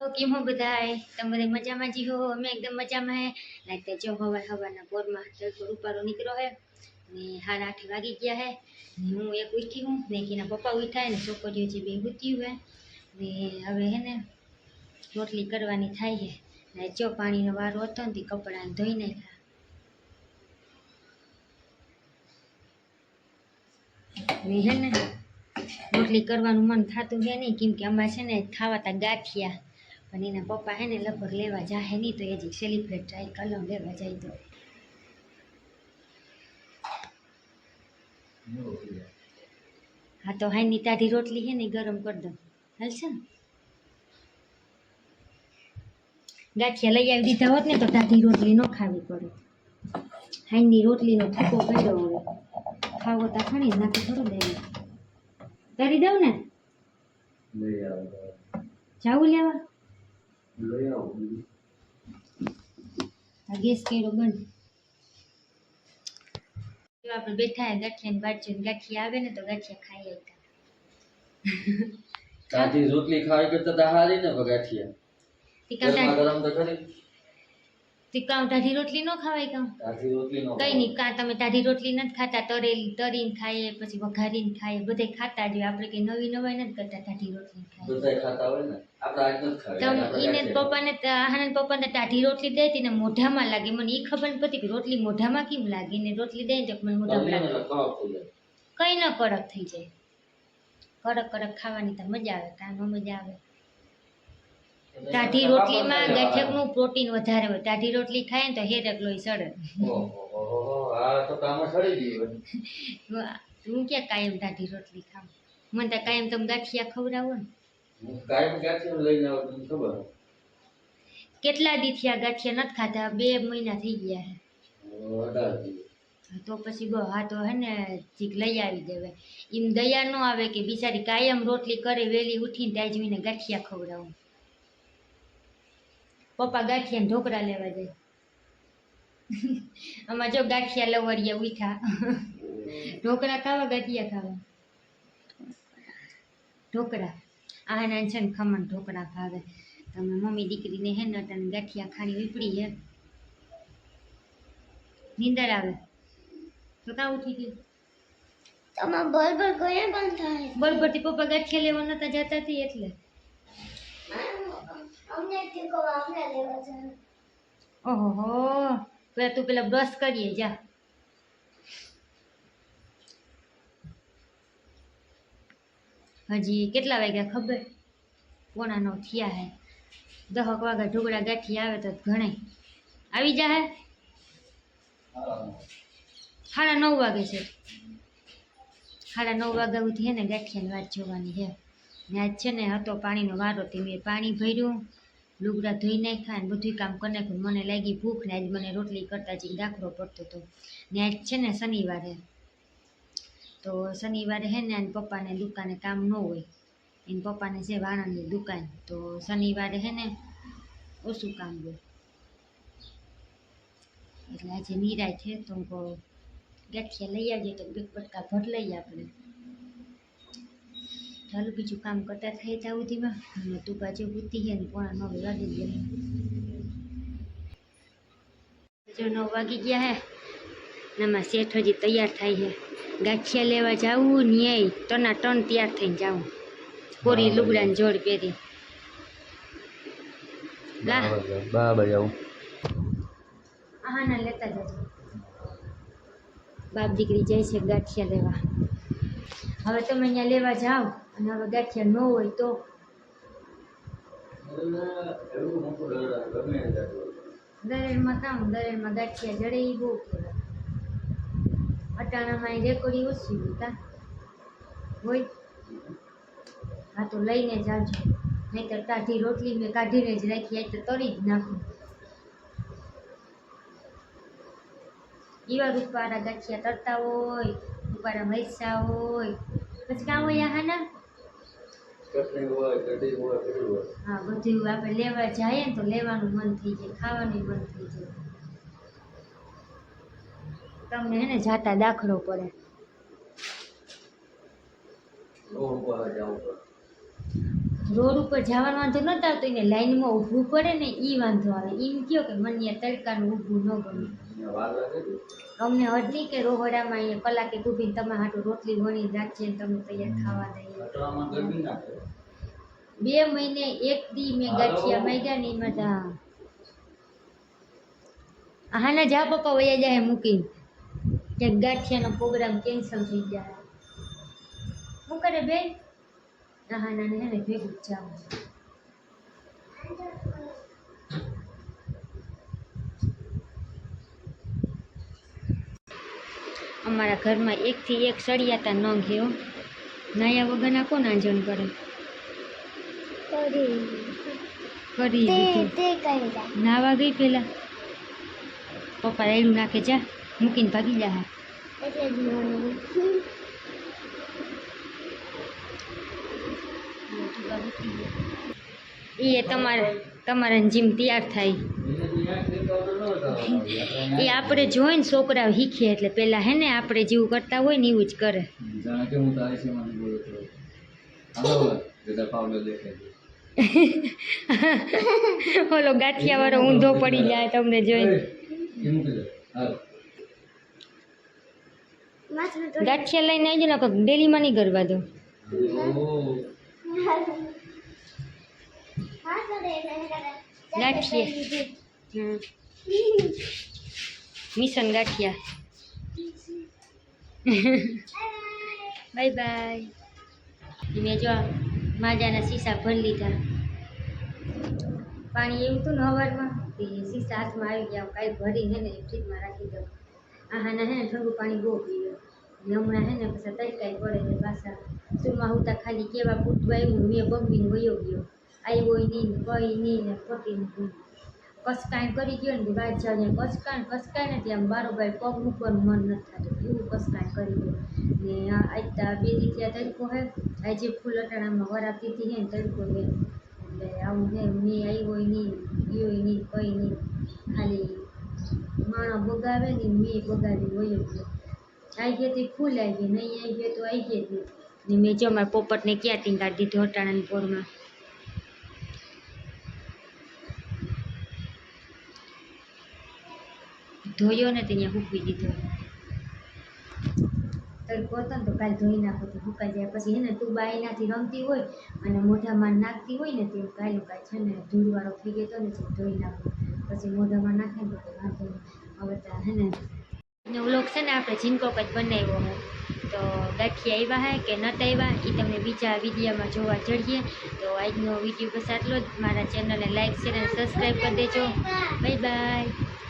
તો કેમ હો બધાય, તમે બધા મજામાં જી હો? અમે એકદમ મજામાં હે. લાઈક તે જો હવાર હવાના પોરમાં જલકો રૂપારો નીકળ્યો હે. ને હાડા આઠ વાગી ગયા હે. હું એક ઉઠી હું, ને કીના પપ્પા ઉઠાય ને છોકરીઓ જે બે ઉઠ્યું હે ને હવે હે ને રોટલી કરવાની થાય છે ને જો પાણીનો વારો હતો ને તે કપડાને ધોઈ નાખ્યા. હે ને રોટલી કરવાનું મન થતું છે નહીં, કેમ કે અમારે છે ને ખાવા તા ગાંઠિયા. પણ એના પપ્પા હે ને લગભગ લેવા જાહે નહીં તો એ હજી સેલિબ્રેટ જાય કલમ લેવા જાય તો. હા તો હાઈની તાઢી રોટલી છે ને ગરમ કરી દઉં. હાલશે ને? ગાંઠિયા લઈ આવી દીધા હોત ને તો તાઢી રોટલી ન ખાવી પડે. હાઈની રોટલીનો થૂકો કર્યો હવે. ખાવો તો ખાણી નાખી થોડું દેવું કરી દઉં ને? જાવું લેવા? લઈ આવો ગેસ કેળો બંધ. જો આપણે બેઠા હે ગાંઠિયાની બાજુ ગાંઠિયા આવે ને તો ગાંઠિયા ખાઈ આવતા તાજી રોટલી ખાવી કરતા તા હારી ને બગાઠિયા તીકા ગરમ તો ખરી. તીકા ટાઢી રોટલી ન ખવાય કાં? રોટલી નો કઈ નહીં કાં તમે ટાઢી રોટલી નથી ખાતા તરેલી તરીને ખાઈએ પછી વઘારીને ખાઈએ બધે ખાતા જ હોય. આપણે કઈ નવી નવાઈ નથી કરતા ટાઢી રોટલી ખાઈએ બધાય ખાતા હોય ને? ઈને પપ્પાને ત- આહાને પપ્પાને ટાઢી રોટલી દે તેને મોઢામાં લાગે. મને એ ખબર નથી કે રોટલી મોઢામાં કેમ લાગે? ને રોટલી દે ને તો મને મોઢામાં લાગે. કઈ ન કડક થઈ જાય. કડક કડક ખાવાની તો મજા આવે કાં મજા આવે. ટાઢી રોટલીમાં ગાંઠિયાનું પ્રોટીન વધારે હોય. ટાઢી રોટલી ખાય ને તો હેરક લોહી સડે. ઓહોહોહો, તો કામ સડી ગયું હું ક્યાં કાયમ ટાઢી રોટલી ખાવ મને તો કાયમ તમે ગાંઠિયા ખવડાવો ને. હું કાયમ ગાંઠિયા લઈને આવું તમને ખબર? કેટલા દી થયા ગાંઠિયા નથી ખાધા? બે મહિના થઈ ગયા છે. તો પછી બહુ હા તો હે ને ચીક લઈ આવી દેવાય એમ દયા ન આવે કે બિચારી કાયમ રોટલી કરે વેલી ઉઠીને ત્યાં જઈને ગાંઠિયા ખવડાવું. પપ્પા ગાંઠિયા ઢોકળા લેવા જાય. આમાં જો ગાંઠિયા લવરિયા ઉઠા ઢોકળા ખાવા ગાંઠિયા ખાવા? ઢોકળા. આના છે ને ખમણ ઢોકળા ભાવે. તમે મમ્મી દીકરીને હે ને તને ગાંઠિયા ખાણી વીપડી હે. નીંદર આવે. તો કાં ઉઠી ગયું તમારે બરબર કયા બંધ થાય. બરબરથી પપ્પા ગાંઠિયા લેવા નતા જતા હતી એટલે અમને ટીકો આપણે લેવા જાય ઓહો, તું પેલા બ્રશ કરીએ, જા. હજી કેટલા વાગ્યા ખબર? પોણા નો થયા હે. દહક વાગ્યા ઢોકળા ગાંઠી આવે તો ઘણાય. આવી જા હે. સાડા નવ વાગે છે. સાડા નવ વાગ્યા સુધી હે ને ગાંઠિયાની વાત જોવાની છે ને આજ છે ને હતો પાણીનો વારો તે મેં પાણી ભર્યું. લુગડા ધોઈ નાખ્યા ને બધું કામ કરી નાખ્યું મને લાગી ભૂખ ને આજ મને રોટલી કરતા જ દાખલો પડતો હતો ને આજ છે ને શનિવારે તો શનિવારે હે ને એના પપ્પાને દુકાને કામ ન હોય એના પપ્પાને છે વાણંદની દુકાન તો શનિવારે હે ને ઓછું કામ હોય એટલે આજે નિરાય છે તો હું કહું ગાંઠિયા લઈ આવજે તો બે બટકા ભર લઈએ આપણે ચાલો બીજું કામ કરતા થઈ ત્યાં સુધીમાં. અને તું પાછી ઉઠતી છે ને પોણા નવ વાગી ગયા. જો નવ વાગી ગયા હે. એમાં શેઠ હજી તૈયાર થાય છે ગાંઠિયા લેવા જાવું ન્યાય ટના ટન તૈયાર થઈને જાવું. કોરી લુગડાને જોડ પહેરી. બરાબર. આવું. હા ના લેતા જજો. બાપ દીકરી જાય છે ગાંઠિયા લેવા. હવે તમે અહીંયા લેવા જાઓ. અને હવે ગાંઠિયા ન હોય તો. દરેડમાં કામ દરેડમાં ગાંઠિયા જડે એ બહુ કહેવાય અટાણામાં એ રેકોડી ઓછી હતા હોય. હા તો લઈને જાજો. નહીંતર કાઢી રોટલી મેં કાઢીને જ રાખી તો તળી જ નાખું. એવા રૂપારા ગાંઠિયા તરતા હોય રૂપારા મૈસા હોય. પછી કામ હોય હાના? ચટણી હોય કઢી હોય બધું હોય. હા બધું આપણે લેવા જઈએ ને તો લેવાનું મન થઈ જાય ખાવાનું મન થઈ જાય. તમને એને જાતા દાખલો પડે. ઉપર જવું પડે રોડ ઉપર જવાનો વાંધો નતો આવતો એને લાઈનમાં ઊભું પડે ને એ વાંધો આવે. એમ કહો કે મને અહીંયા તડકાનું ઊભું ન ગમે. અમને હદ નહીં કે રોહડામાં અહીંયા કલાકે ઊભીને તમે હાટું રોટલી વણી રાખીએ તમે તૈયાર ખાવા દઈએ. બે મહિને એક દી મેં ગાંઠિયા માંગ્યા ને એમાં તો હાના જા પપ્પા વયા જાય મૂકી કે ગાંઠિયાનો પ્રોગ્રામ કેન્સલ થઈ જાય. શું કરે બેન? હાના ને હે ને ભેગું જાવ અમારા ઘરમાં એકથી એક સળિયાતા ન ઘેવ નાયા વગરના કોણ આંજણ કરે? કરી નાવા ગઈ પેલા? પપ્પા રેડું નાખે જા મૂકીને ભાગી જા હા એટલે જ મને એ તમારે તમારા જીમ તૈયાર થાય. એ આપણે જોઈને છોકરાઓ શીખીએ એટલે પહેલાં હે ને આપણે જેવું કરતા હોય ને એવું જ કરે. ઓલો ગાંઠિયા વાળો ઊંધો પડી જાય તમને જોઈને. ગાંઠિયા લઈને આવી ને ડેલીમાં નહીં કરવા દો gathiya. Mission gathiya. Bye bye મેં જો માજાના શીશા ભરી લીધા. પાણી એવું હતું ને હવારમાં તે શીશા હાથમાં આવી ગયા કાંઈ ભરીને હે ને ફ્રીજમાં રાખી દઉં. આ હાના હે ને ઠંડુ પાણી બહુ પીવે. હમણાં હે ને પછી તડકાઈ પડે ને પાછા સુમાં હું ખાલી કેવા પૂતવા આવ્યું, મેં બગવીને વયો ગયો. આવ્યો નહીં કઈ નહીં ને ખોટી નહીં કસકાણ કરી ગયો ને વાત જાવ ને કસકાણ કસકાણ ને ત્યાં બારોબાર પગ મૂકવાનું મન નથી થતું. એવું કસકાણ કરી ગયો. ને આજતા બે દી આ તડકો હે, આજે ફૂલ અટાણામાં વરાપતી હતી હે ને તડકો હે. એટલે આવું હે, મેં આવ્યો નહીં, ગયો નહીં, કઈ નહીં. ખાલી માણો બગાવે ને મેં બગાવી વયો ગયો. આવી ગયો હતી, ફૂલ આવી ગઈ, નહીં આવી ગયો તો આવી ગઈ હતી. ને મેં જો મારા પોપટને ક્યાં ટીંગાડી દીધો અટાણાની પોરમાં. ધોયો ને ત્યાં હૂકવી દીધો. તડકો હતો ને તો કાલે ધોઈ નાખો તો, હુકાઈ જાય. પછી એને તું બા એનાથી રમતી હોય અને મોઢામાં નાખતી હોય ને તે કાલે કાંઈ છે ને ધૂળવાળો થઈ ગયો હતો ને ધોઈ નાખો. પછી મોઢામાં નાખે ને તો વાંધો હવે તો હે ને ને વ્લોગ છે ને, આપણે જીનકો જ બનાવ્યો હોય તો ગાંઠી આવ્યા હે કે નત આવ્યા એ તમને બીજા વિડીયામાં જોવા જઈએ. તો આજનો વીડિયો બસ આટલો જ. મારા ચેનલને લાઈક શેર અને સબસ્ક્રાઈબ કરી દેજો. Bye bye